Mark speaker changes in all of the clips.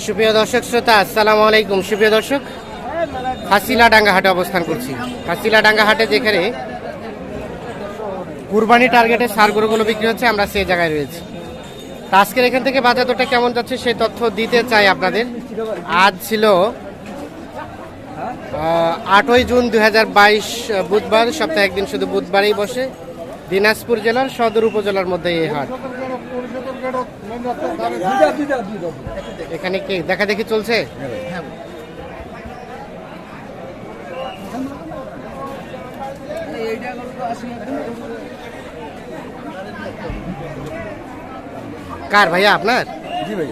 Speaker 1: সুপ্রিয় দর্শক শ্রোতা, আসসালামু আলাইকুম। সুপ্রিয় দর্শক হাসিলা ডাঙ্গা হাটে অবস্থান করছি। হাসিলা ডাঙ্গা হাটে যেখানে কুরবানি টার্গেটে সার গরুগুলো বিক্রি হচ্ছে, আমরা সেই জায়গায় রয়েছি। তা আজকের এখান থেকে বাজার দরটা কেমন যাচ্ছে সেই তথ্য দিতে চাই আপনাদের। আজ ছিল আটই জুন দু হাজার বাইশ, বুধবার, সপ্তাহে একদিন শুধু বুধবারেই বসে। দিনাজপুর জেলার সদর উপজেলার মধ্যে এই হাট। এখানে কি দেখা দেখি চলছে? কার ভাইয়া আপনার?
Speaker 2: জি ভাই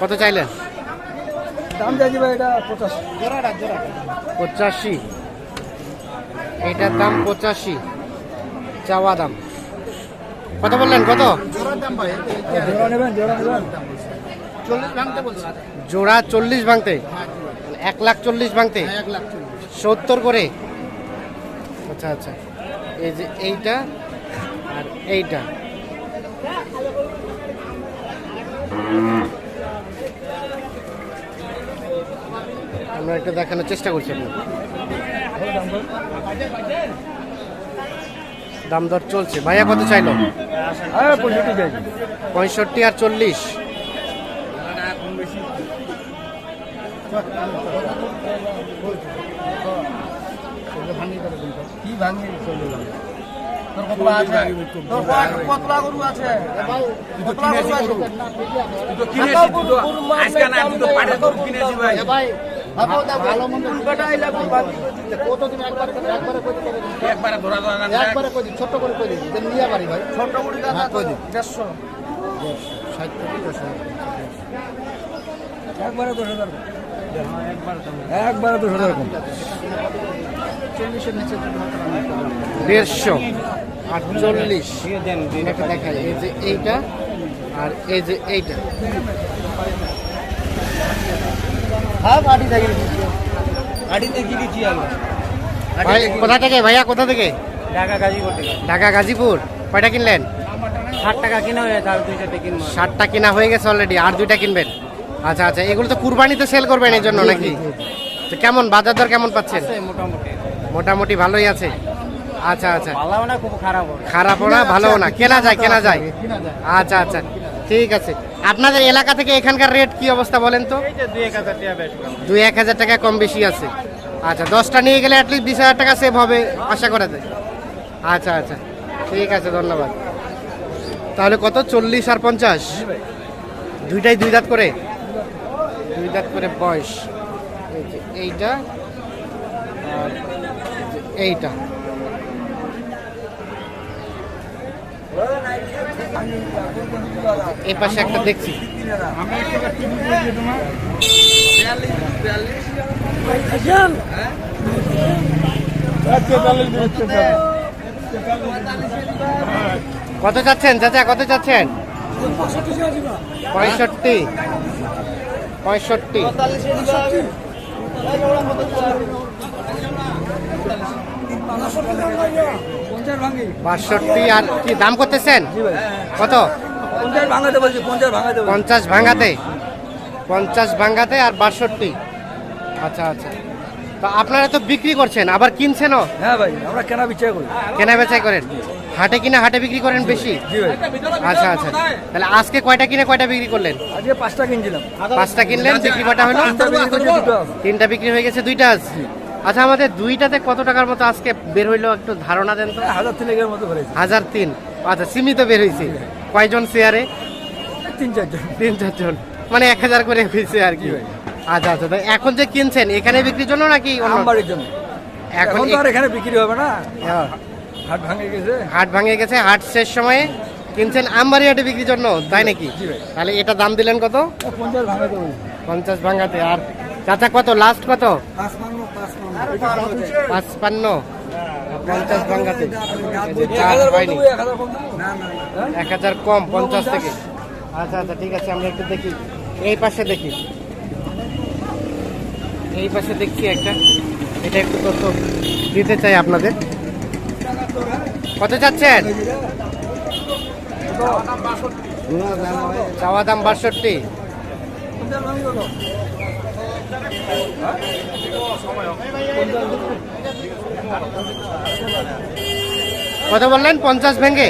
Speaker 1: কত চাইলেন?
Speaker 2: দাম চাইছি ভাই এটা পঞ্চাশ
Speaker 1: পঁচাশি। এটার দাম পঁচাশি। চাওয়া দাম। কত বললেন কত?
Speaker 2: জোড়া
Speaker 1: চল্লিশ ভাঙতে এক লাখ চল্লিশ ভাঙতে? সত্তর করে? আচ্ছা আচ্ছা। এই যে এইটা আর এইটা। আমরা একটু দেখানোর চেষ্টা করছি আপনার দাম দর চলছে। ভাইয়া কত চাইলো?
Speaker 2: হ্যাঁ পঁয়ষট্টি
Speaker 1: আর চল্লিশ।
Speaker 2: ভালো মন্দ কতদিন একবার একবারে কই দিতে একবারে ধরা ধরা না একবারে কই দিই ছোট করে কই দিই যে নিয়া বাড়ি ভাই। ছোট করে দাদা কই দিই 150 একবারে একবারে দশ হাজার কম
Speaker 1: দেড়শো। আটচল্লিশ। একটা দেখাই এই যে এইটা আর এই যে এইটা।
Speaker 2: হ্যাঁ গাড়ি থেকে। গাড়ি থেকে গেছি আমরা
Speaker 1: ভাই কোথা থেকে? ভাইয়া কোথা থেকে?
Speaker 2: ঢাকা গাজীপুর থেকে।
Speaker 1: ঢাকা গাজীপুর। কয়টা কিনলেন?
Speaker 2: ষাট টাকা কিনা হয়েছে আর দুইটাতে কিনবো।
Speaker 1: ষাটটা কিনা হয়ে গেছে অলরেডি আর দুইটা কিনবেন? আচ্ছা আচ্ছা এগুলো তো কুরবানিতে সেল করবেন এই জন্য নাকি? তো কেমন বাজার দর কেমন পাচ্ছেন?
Speaker 2: মোটামুটি।
Speaker 1: মোটামুটি ভালোই আছে। আচ্ছা আচ্ছা।
Speaker 2: ভালো না খুব খারাপ
Speaker 1: খারাপও না ভালোও না। কেনা যায় কেনা যায়। আচ্ছা আচ্ছা। ঠিক আছে। আপনাদের এলাকা থেকে এখানকার রেট কি অবস্থা বলেন তো?
Speaker 2: দুই এক হাজার টাকা কম।
Speaker 1: বেশি আছে। আচ্ছা দশটা নিয়ে গেলে অ্যাটলিস্ট বিশ হাজার টাকা সেভ হবে আশা করা যায়। আচ্ছা আচ্ছা ঠিক আছে ধন্যবাদ। তাহলে কত? চল্লিশ আর পঞ্চাশ? দুইটাই দুই দাঁত করে? দুই দাঁত করে বয়স। এই এইটা আর এইটা। এই পাশে একটা দেখছি। কত চাচ্ছেন, চাচা, কত চাচ্ছেন? পঁয়ষট্টি। পঁয়ষট্টি। বাষট্টি আর কি, দাম করতেছেন? কত?
Speaker 2: পঞ্চাশ ভাঙাতে বলছি পঞ্চাশ ভাঙাতে
Speaker 1: পঞ্চাশ ভাঙাতে পঞ্চাশ ভাঙাতে আর বাষট্টি। আচ্ছা আচ্ছা। তো আপনারা তো বিক্রি করছেন আবার কিনছেনও?
Speaker 2: হ্যাঁ ভাই আমরা কেনা বিচার করি।
Speaker 1: কেনা বেচাই করেন? হাটে কিনা হাটে বিক্রি করেন বেশি? আচ্ছা আচ্ছা। তাহলে আজকে কয়টা কিনে কয়টা বিক্রি করলেন?
Speaker 2: আজকে পাঁচটা কিনছিলাম।
Speaker 1: পাঁচটা কিনলেন বিক্রি কটা হলো?
Speaker 2: তিনটা বিক্রি
Speaker 1: হয়ে গেছে দুইটা আছে আচ্ছা আমাদের দুইটাতে কত টাকার মতো আজকে বের হইল একটু ধারণা দেন তো?
Speaker 2: হাজার তিনেকের মতো
Speaker 1: হাজার তিন। আচ্ছা সীমিত বের হয়েছে। কয়জন শেয়ারে
Speaker 2: তিন চারজন।
Speaker 1: তিন চারজন। মানে এক হাজার করে হয়েছে আর কি। আচ্ছা আচ্ছা এখন যে কিনছেন এখানে বিক্রির জন্য নাকি
Speaker 2: আমবাড়ির জন্য।
Speaker 1: এখন
Speaker 2: এখন তো আর এখানে বিক্রি হবে না।
Speaker 1: হ্যাঁ,
Speaker 2: হাট ভাঙে গেছে।
Speaker 1: হাট ভাঙে গেছে হাট শেষ সময়ে কিনছেন আমবাড়ি হাটে বিক্রির জন্য তাই নাকি। তাহলে এটা দাম দিলেন কত?
Speaker 2: পঞ্চাশ ভাঙাতে
Speaker 1: পঞ্চাশ ভাঙাতে। আর চাচা কত? লাস্ট কত?
Speaker 2: পাঁচ পান্ন পাঁচ। পান্ন
Speaker 1: পাঁচপান্ন। পঞ্চাশ যে হয়নি। এক হাজার কম পঞ্চাশ থেকে। আচ্ছা আচ্ছা ঠিক আছে আমরা একটু দেখি। এই পাশে দেখি। এই পাশে দেখছি একটা। এটা একটু তথ্য দিতে চাই আপনাদের। কত চাচ্ছেন? চাওয়া দাম বাষট্টি। কত বললেন? পঞ্চাশ ভেঙে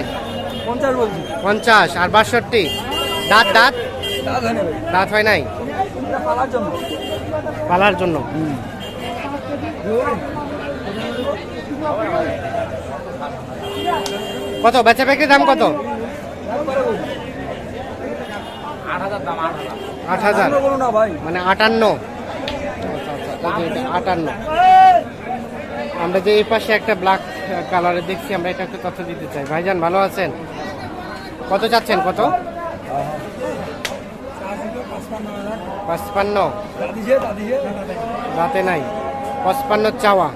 Speaker 2: পঞ্চাশ বলছি।
Speaker 1: পঞ্চাশ আর বাষট্টি? দাঁত দাঁত? দাঁত হয় নাই
Speaker 2: পালার জন্য।
Speaker 1: কত? বেচা বিক্রির দাম কত? আট হাজার। মানে আটান্ন। আটান্ন। আমরা যে এই পাশে একটা ব্ল্যাক কালারের দেখছি, আমরা এটা একটু তথ্য দিতে চাই। ভাইজান, ভালো আছেন? কত চাচ্ছেন, কত? পাঁচপান্ন। রাতে নাই। পঁচপান্ন চাওয়া?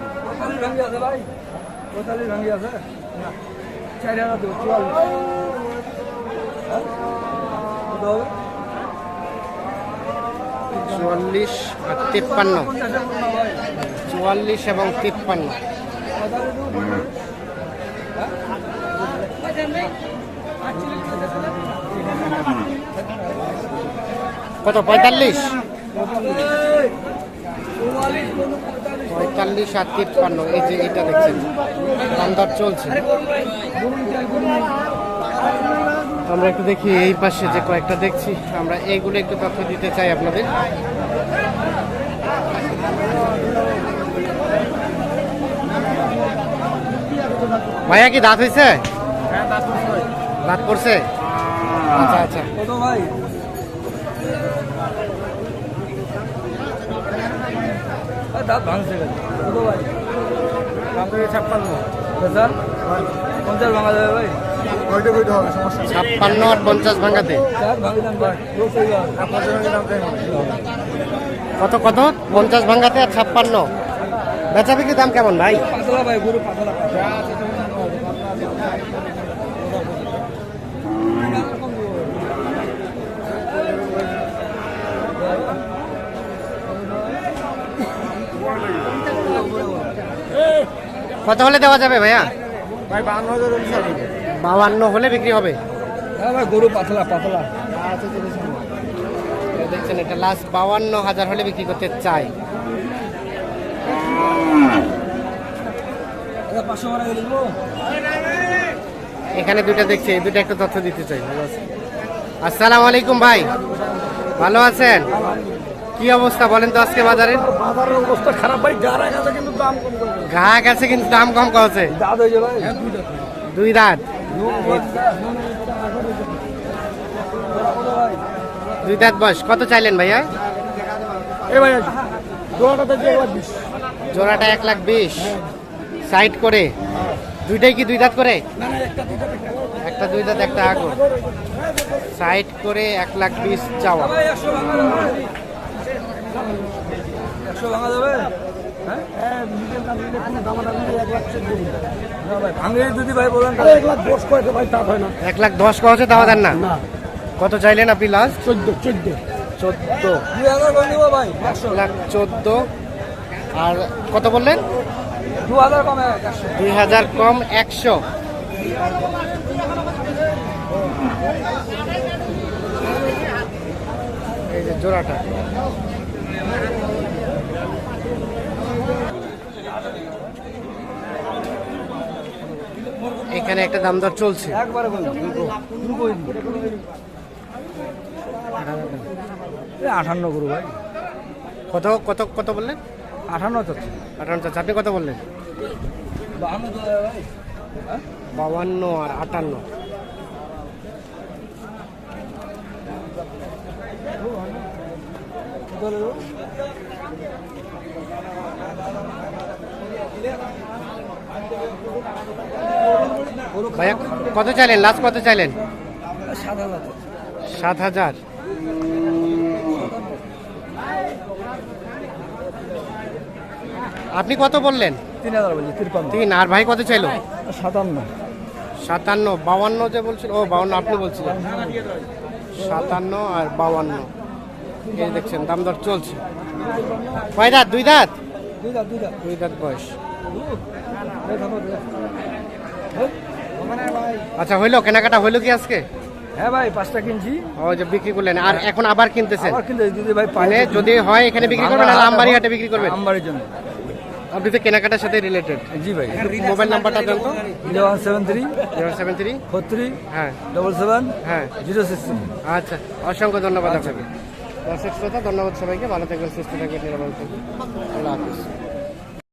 Speaker 2: চুয়াল্লিশ
Speaker 1: আর তিপ্পান্ন
Speaker 2: পঞ্চাশের কোনো না ভাই
Speaker 1: চুয়াল্লিশ এবং তিপ্পান্ন। কত? পঁয়তাল্লিশ?
Speaker 2: পঁয়তাল্লিশ।
Speaker 1: আর তিপ্পান্ন, এই যে এটা দেখছেন। দাম দর চলছে। আমরা একটু দেখি এই পাশে যে কয়েকটা দেখছি। আমরা এইগুলো একটু তথ্য দিতে চাই আপনাদের। ভাইয়া কি দাঁত হয়েছে দাঁত পড়ছে? আচ্ছা আচ্ছা।
Speaker 2: কত ভাই? দাঁত ভাঙছে কত ছাপ্পান্ন। পঞ্চাশ ভাঙা যাবে ভাই।
Speaker 1: ছাপ্পান্ন আর পঞ্চাশ ভাঙাতে।
Speaker 2: হয়ে
Speaker 1: কত কত? পঞ্চাশ ভাঙাতে আর ছাপ্পান্ন। বেচা বিক্রির দাম কেমন ভাই?
Speaker 2: পাতলা ভাই গরু পাতলা।
Speaker 1: কত হলে দেওয়া যাবে ভাইয়া?
Speaker 2: ভাই বান্ন হাজার
Speaker 1: বাউান্ন হলে বিক্রি হবে?
Speaker 2: হ্যাঁ ভাই গরু পাতলা পাতলা।
Speaker 1: দেখছেন এটা লাস্ট বাউান্ন হাজার হলে বিক্রি করতে চাই। এখানে দুইটা দেখছি এই দুইটা একটু তথ্য দিতে চাই ভালো আছে। আসসালামু আলাইকুম ভাই ভালো আছেন? কি অবস্থা বলেন তো আজকে বাজারে?
Speaker 2: বাজারের অবস্থা খারাপ ভাই গাড়া গেছে কিন্তু দাম কম করে
Speaker 1: গেছে কিন্তু দাম কম করছে
Speaker 2: দাঁত হয়ে ভাই।
Speaker 1: দুই দাঁত। দুই দাঁত? বয়স কত চাইলেন ভাইয়া?
Speaker 2: এ ভাই দোয়াটাতে যে একবার বিশ।
Speaker 1: জোড়াটা এক লাখ বিশ। সাইড করে? দুইটাই কি দুই দাঁত করে?
Speaker 2: না না একটা
Speaker 1: দুই দাঁত একটা আগুন। সাইড করে এক লাখ বিশ চাওয়া।
Speaker 2: হ্যাঁ? ভাঙে যদি ভাই বলেন এক লাখ দশ হয়
Speaker 1: কছে তাও দেন না? কত চাইলেন আপনি লাস্ট
Speaker 2: চোদ্দ চোদ্দ।
Speaker 1: চোদ্দ। এক লাখ চোদ্দ। আর কত বললেন? দুই হাজার কম একশো। এই যে জোড়াটা। এখানে একটা দাম দর চলছে।
Speaker 2: আঠান্ন করু ভাই।
Speaker 1: কত কত কত বললেন?
Speaker 2: আঠান্ন চাচ্ছি।
Speaker 1: আটান্ন চাচ্ছে। আপনি কত বললেন? বাউান্ন আর আটান্ন। ভাইয়া কত চাইলেন? লাস্ট কত চাইলেন?
Speaker 2: সাত হাজার।
Speaker 1: সাত হাজার। আপনি কত বললেন?
Speaker 2: তিন হাজার বলছি তিরপান্ন।
Speaker 1: তিন আর ভাই কত চাইলো?
Speaker 2: সাতান্ন।
Speaker 1: সাতান্ন বাউান্ন যে বলছিল ও বাউন্ন আপনি বলছিলেন। সাতান্ন আর বাউান্ন এই দেখছেন দাম দর চলছে। কয় দাঁত? দুই দাঁত? দুই দাঁত বয়স। আচ্ছা হইল? কেনাকাটা হইল কি আজকে?
Speaker 2: হ্যাঁ ভাই পাঁচটা কিনছি।
Speaker 1: ও যে বিক্রি করলেন। আর এখন আবার কিনতেছেন?
Speaker 2: যদি ভাই
Speaker 1: মানে যদি হয় এখানে বিক্রি করবেন আর আমবাড়ি হাটে বিক্রি করবেন?
Speaker 2: আমবাড়ির জন্য।
Speaker 1: আপনি তো কেনাকাটার সাথে রিলেটেড
Speaker 2: জি ভাই।
Speaker 1: মোবাইল নাম্বারটা দেন তো।
Speaker 2: Eleven seven three
Speaker 1: zero seven three
Speaker 2: four three
Speaker 1: হ্যাঁ।
Speaker 2: ডবল সেভেন
Speaker 1: হ্যাঁ।
Speaker 2: জিরো সিক্স
Speaker 1: আচ্ছা অসংখ্য ধন্যবাদ আপনাকে। দর্শক শ্রোতা ধন্যবাদ সবাইকে। ভালো থাকবেন সুস্থ থাকবেন নিরাপদ থাকবেন। আল্লাহ হাফিজ।